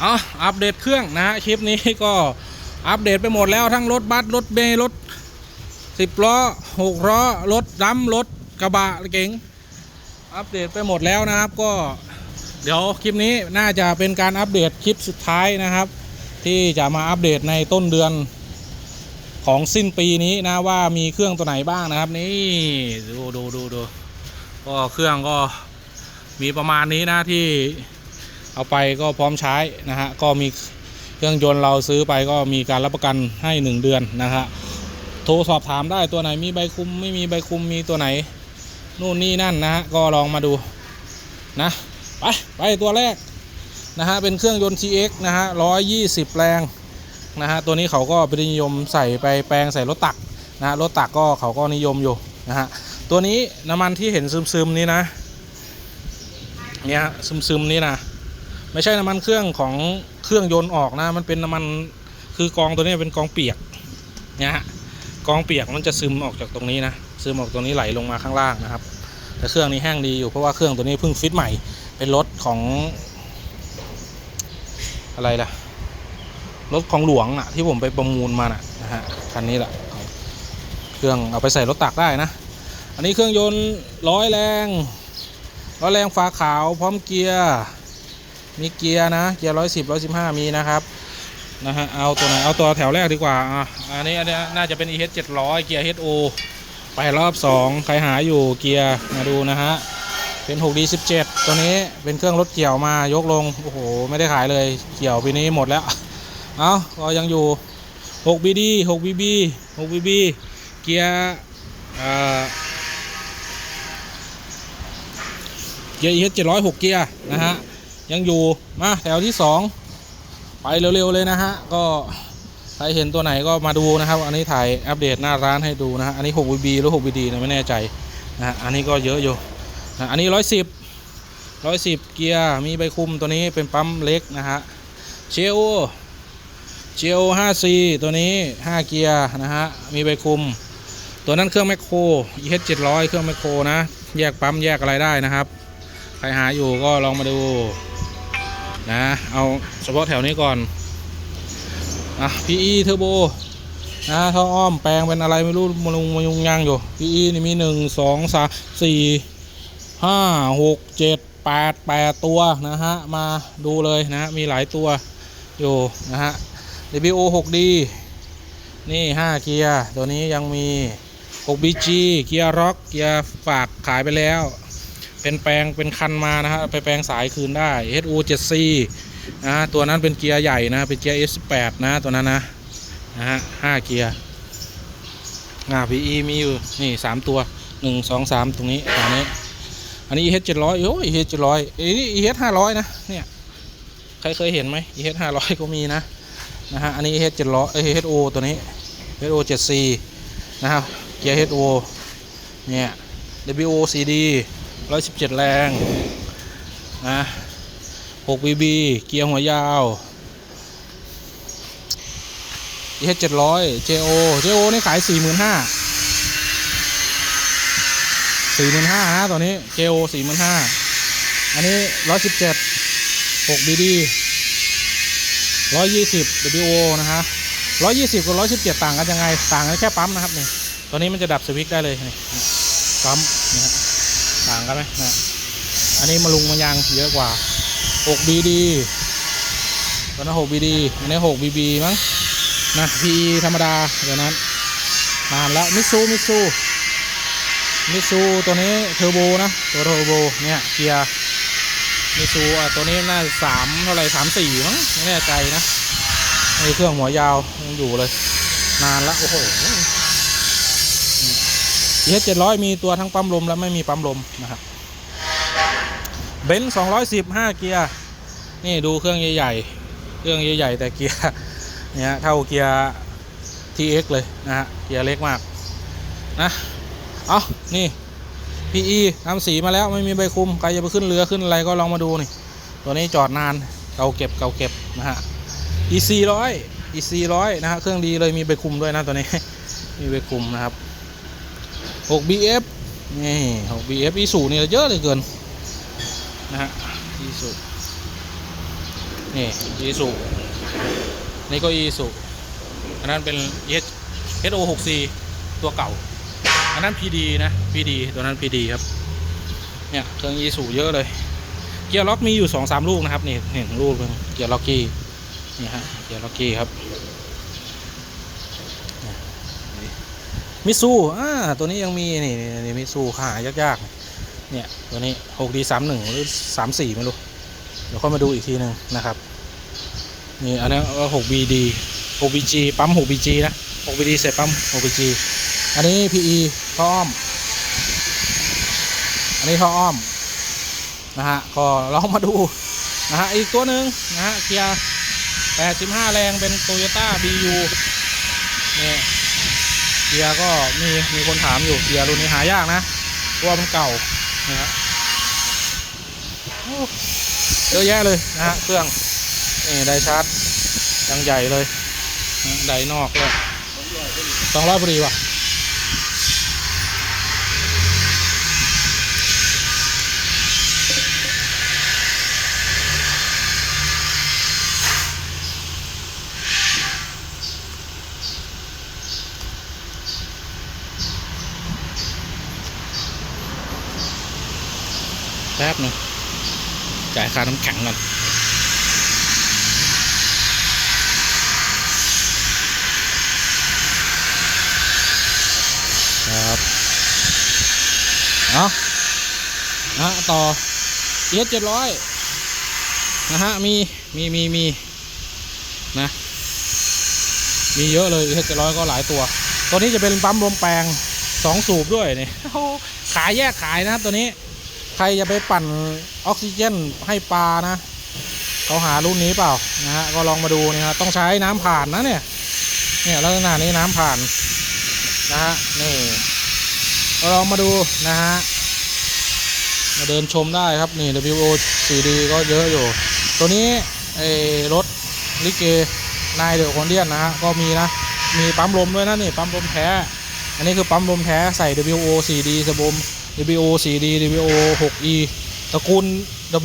เอาอัปเดตเครื่องนะฮะคลิปนี้ก็อัปเดตไปหมดแล้วทั้งรถบัสรถเมล์รถสิบล้อหกล้อรถดำรถกระบะเก๋งอัปเดตไปหมดแล้วนะครับก็เดี๋ยวคลิปนี้น่าจะเป็นการอัปเดตคลิปสุดท้ายนะครับ ที่จะมาอัปเดตในต้นเดือนของสิ้นปีนี้นะว่ามีเครื่องตัวไหนบ้างนะครับ นี่ดูดูดูดูก็เครื่องก็มีประมาณนี้นะที่ เอาไปก็พร้อมใช้นะฮะก็มีเครื่องยนต์เราซื้อไปก็มีการรับประกันให้ 1 เดือนนะฮะโทรสอบถามได้ตัวไหนมีใบคุมไม่มีใบคุมมีตัวไหนนู่นนี่นั่นนะฮะก็ลองมาดูนะไปไปตัวแรกนะฮะเป็นเครื่องยนต์ TX นะฮะ120 แรงนะฮะตัวนี้เขาก็เป็นนิยมใส่ไปแปลงใส่รถตักนะฮะรถตักก็เขาก็นิยมอยู่นะฮะตัวนี้น้ำมันที่เห็นซึมๆนี้นะเนี่ยซึมๆนี้นะ ไม่ใช่น้ำมันเครื่องของเครื่องยนต์ออกนะ มันเป็นน้ำมันคือกองตัวนี้เป็นกองเปียกเนี่ยฮะกองเปียกมันจะซึมออกจากตรงนี้นะซึมออกตรงนี้ไหลลงมาข้างล่างนะครับ แต่เครื่องนี้แห้งดีอยู่เพราะว่าเครื่องตัวนี้เพิ่งฟิตใหม่เป็นรถของอะไรล่ะรถของหลวงอะที่ผมไปประมูลมานะนะฮะคันนี้แหละเครื่องเอาไปใส่รถตักได้นะ อันนี้เครื่องยนต์ร้อยแรงร้อยแรงฝาขาวพร้อมเกียร์ มีเกียร์นะ เกียร์ร้อยสิบร้อยสิบห้ามีนะครับนะฮะเอาตัวไหนเอาตัวแถวแรกดีกว่าอะอันนี้อันนี้น่าจะเป็น EH 700 เกียร์ HO ไปรอบ2ใครหาอยู่เกียร์มาดูนะฮะเป็น 6D 17 ตัวนี้เป็นเครื่องรถเกี่ยวมายกลงโอ้โหไม่ได้ขายเลยเกี่ยวปีนี้หมดแล้วเอาก็ยังอยู่ 6BD 6BB 6BB เกียร์เอ่อเกียร์ EH 700 6เกียร์นะฮะ ยังอยู่มาแถวที่2ไปเร็วๆเลยนะฮะก็ใครเห็นตัวไหนก็มาดูนะครับ อันนี้ถ่ายอัปเดตหน้าร้านให้ดูนะฮะอันนี้ 6VB หรือ 6VD นะไม่แน่ใจนะฮะอันนี้ก็เยอะอยู่นะอันนี้ 110 110 เกียร์มีใบคุมตัวนี้เป็นปั๊มเล็กนะฮะเชโอเชโอ 5C ตัวนี้ 5 เกียร์นะฮะมีใบคุม ตัวนั้นเครื่องแมคโคร EH 700 เครื่องแมคโครนะ แยกปั๊มแยกอะไรได้นะครับใครหาอยู่ก็ลองมาดู นะ เอาเฉพาะแถวนี้ก่อน อะ PE เทอร์โบนะท่ออ้อมแปลงเป็นอะไรไม่รู้มาลุงมายุงยางอยู่ PE นี่มีหนึ่งสองสามสี่ห้าหกเจ็ดแปดแปดตัวนะฮะ มาดูเลยนะ มีหลายตัวอยู่นะฮะ WO 6D นี่ 5 เกียร์ ตัวนี้ยังมี 6BG เกียร์ร็อก เกียร์ฝากขายไปแล้ว เป็นแปลงเป็นคันมานะฮะไปแปลงสายคืนได้ HU 7C นะตัวนั้นเป็นเกียร์ใหญ่นะเป็นเกียร์ S8 นะตัวนั้นนะนะฮะห้าเกียร์อ่า PE มีอยู่นี่สามตัวหนึ่งสองสามตรงนี้ตรงนี้ อันนี้ EH 700โอ้ย EH 700เอ้ยนี่ EH 500นะเนี่ยใครเคยเห็นไหม EH 500ก็มีนะนะฮะอันนี้ EH 700เอ้ย HO ตัวนี้ HO 7C นะครับเกียร์ HO เนี่ย WO CD 117 แรงนะ 6BB เกียร์หัวยาว EH 700 JO JO นี่ขาย 45,000 45,000นะตัวนี้ JO 45,000 อันนี้ 117 6BD 120 WO นะฮะ120 กับ 117 ต่างกันยังไง ต่างกันแค่ปั๊มนะครับนี่ตัวนี้มันจะดับสวิตช์ได้เลยนี่ปั๊มนะฮะางกันไหมนะอันนี้มาลุงมายางเยอะกว่า 6BD ตัวนั้น 6BD อันนี้ 6BB มั้งนะ PE ธรรมดาเดี๋ยวนั้นนานแล้วมิซูมิซูมิซูตัวนี้เทอร์โบนะตัวเทอร์โบเนี่ยเกียร์มิซูอะตัวนี้น่าสามเท่าไหร่สามสี่มั้งไม่แน่ใจนะนี่เครื่องหัวยาวยังอยู่เลย นานละโอ้โห เอเจ็ดร้อยมีตัวทั้งปั๊มลมและไม่มีปั๊มลมนะครับเบนซ์สองร้อยสิบห้าเกียร์นี่ดูเครื่องใหญ่ๆเครื่องใหญ่ๆแต่เกียร์เนี่ยเท่าเกียร์ TX เลยนะฮะเกียร์เล็กมากนะเอานี่ PE ทำสีมาแล้วไม่มีใบคุมใครจะไปขึ้นเรือขึ้นอะไรก็ลองมาดูนี่ตัวนี้จอดนานเก่าเก็บเก่าเก็บนะฮะ EC ร้อย EC ร้อยนะฮะเครื่องดีเลยมีใบคุมด้วยนะตัวนี้มีใบคุมนะครับ 6BF นี่ 6BF อีสูนี่เยอะเลยเกินนะฮะอีสูนี่อีสุนี่ก็อีสุอันนั้นเป็น H HO 6 C ตัวเก่า อันนั้น PD นะ PD ตัวนั้น PD ครับ เนี่ยเครื่องอีสุเยอะเลย เกียร์ล็อกมีอยู่สองสามลูกนะครับ นี่เห็นลูกนึงเกียร์ล็อกกี้นี่ฮะเกียร์ล็อกกี้ครับ มิซูอ่าตัวนี้ยังมีนี่นี่มิซูหายากๆ เนี่ยตัวนี้ 6D 3 1หนึ่งหรือ34ไม่รู้ เดี๋ยวค่อยมาดูอีกทีหนึ่งนะครับ นี่อันนี้หก็ 6BD 6BG ปั๊ม 6BG นะ 6BD เสร็จปั๊ม 6BG อันนี้ PE ท่ออ้อม อันนี้ท่ออ้อมนะฮะก็ลองมาดูนะฮะอีกตัวหนึ่งนะฮะเกียร์85แรงเป็น Toyota BU เนี่ย เกียร์ก็มีมีคนถามอยู่เกียร์รุ่นนี้หายากนะเพราะว่ามันเก่านะฮะเยอะแยะเลยนะฮะเครื่องนี่ไดชาร์จยังใหญ่เลยไดนอกเลยสองร้อยพอดีว่ะ ป๊บหนึงจ่ายค่าน้ำแข็งก่อนครับเอานะฮะต่อเอสเจ็ดร้อยนะฮะ มี มีมีมีนะ มีเยอะเลยเอสเจ็ดร้อยก็หลายตัว ตัวนี้จะเป็นปั๊มลมแปลงสองสูบด้วยนี่โอ้โหขายแยกขายนะครับตัวนี้ใครจะไปปั่นออกซิเจนให้ปลานะเขาหารุ่นนี้เปล่านะฮะก็ลองมาดูนะฮะต้องใช้น้ำผ่านนะเนี่ยเนี่ยลักษณะนี้น้ำผ่านนะฮะนี่ก็ลองมาดูนะฮะมาเดินชมได้ครับนี่ WO 4D ก็เยอะอยู่ ตัวนี้ไอ้รถลิเกนายเดอะคนเดียนนะฮะก็มีนะมีปั๊มลมด้วยนะนี่ปั๊มลมแท้ อันนี้คือปั๊มลมแท้ใส่ WO 4D สบม WO 4D WO 6E ตระกูล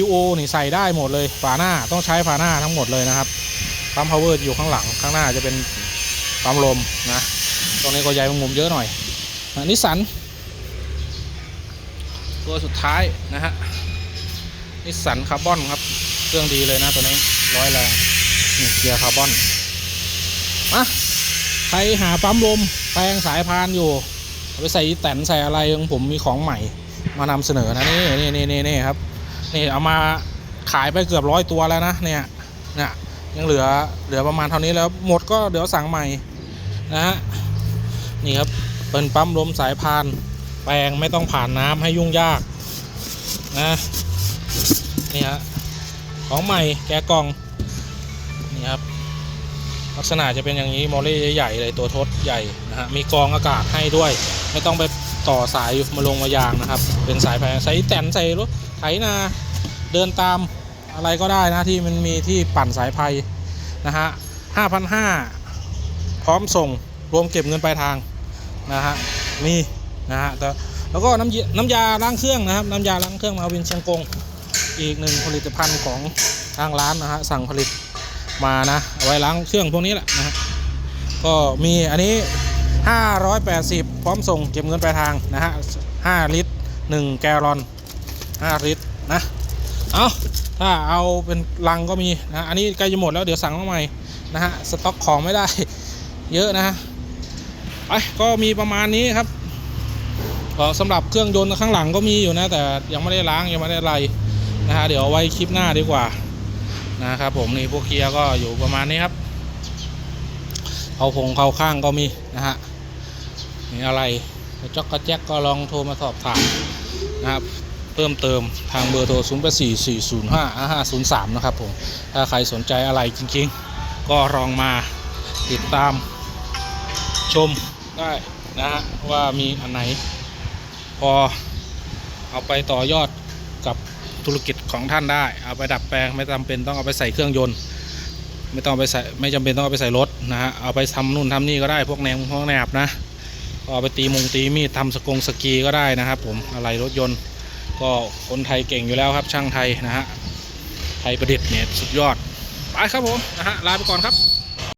WO นี่ใส่ได้หมดเลยฝาหน้าต้องใช้ฝาหน้าทั้งหมดเลยนะครับปั๊ม power อยู่ข้างหลังข้างหน้าจะเป็นปั๊มลมนะตรงนี้ก็ใหญ่มุมเยอะหน่อยนิสสันตัวสุดท้ายนะฮะนิสสันคาร์บอนครับเครื่องดีเลยนะตัวนี้ร้อยแรงนี่เกียร์คาร์บอนมาใครหาปั๊มลมแปลงสายพานอยู่ ไปใส่แตนใส่อะไรของผมมีของใหม่มานำเสนอนะนี่นี่นี่นี่นี่ครับนี่เอามาขายไปเกือบร้อยตัวแล้วนะเนี่ยเนี่ยยังเหลือเหลือประมาณเท่านี้แล้วหมดก็เดี๋ยวสั่งใหม่นะฮะนี่ครับเป็นปั๊มลมสายพาน แปลงไม่ต้องผ่านน้ำให้ยุ่งยากนะนี่ฮะของใหม่แกะกล่องนี่ครับลักษณะจะเป็นอย่างนี้มอลลี่ใหญ่ๆเลยตัวทดใหญ่นะฮะมีกรองอากาศให้ด้วย ไม่ต้องไปต่อสายมาลงมายางนะครับ เป็นสายแพงใส่แตนใส่รถไถนาเดินตามอะไรก็ได้นะที่มันมีที่ปั่นสายไฟนะฮะห้าพันห้าพร้อมส่งรวมเก็บเงินปลายทางนะฮะมีนะฮะแต่แล้วก็น้ำยน้ำยาล้างเครื่องนะครับน้ำยาล้างเครื่องมาวินเชียงกงอีกหนึ่งผลิตภัณฑ์ของทางร้านนะฮะสั่งผลิตมานะเอาไว้ล้างเครื่องพวกนี้แหละนะฮะก็มีอันนี้ 580 พร้อมส่งเก็บเงินปลายทางนะฮะ5ลิตร 1 แกลลอน 5 ลิตรนะเอาถ้าเอาเป็นลังก็มีนะอันนี้ใกล้จะหมดแล้วเดี๋ยวสั่งมาใหม่นะฮะสต็อกของไม่ได้ เยอะนะฮะไปก็มีประมาณนี้ครับก็สำหรับเครื่องยนต์ข้างหลังก็มีอยู่นะ แต่ยังไม่ได้ล้างยังไม่ได้อะไรนะฮะเดี๋ยวไว้คลิปหน้าดีกว่านะครับผมนี่พวกเกียร์ก็อยู่ประมาณนี้ครับเขาพงเขาข้างก็มีนะฮะ นี่อะไรกระจอกกระแจกก็ลองโทรมาสอบถามนะครับเพิ่มเติมทางเบอร์โทร 0 8 4 4 0 5 5 0 3 นะครับผม ถ้าใครสนใจอะไรจริงๆ ก็ลองมาติดตามชมได้นะฮะว่ามีอันไหน พอเอาไปต่อยอดกับธุรกิจของท่านได้ เอาไปดัดแปลงไม่จำเป็นต้องเอาไปใส่เครื่องยนต์ ไม่ต้องไปใส่ไม่จำเป็นต้องเอาไปใส่รถนะฮะเอาไปทำนู่นทำนี่ก็ได้พวกแนวพวกแนบนะ ก็เอาไปตีมงตีมีดทำสกงสกีก็ได้นะครับ ผมอะไรรถยนต์ ก็คนไทยเก่งอยู่แล้วครับ ช่างไทยนะฮะไทยประดิษฐ์เนี่ยสุดยอดไปครับผมนะฮะลาไปก่อนครับ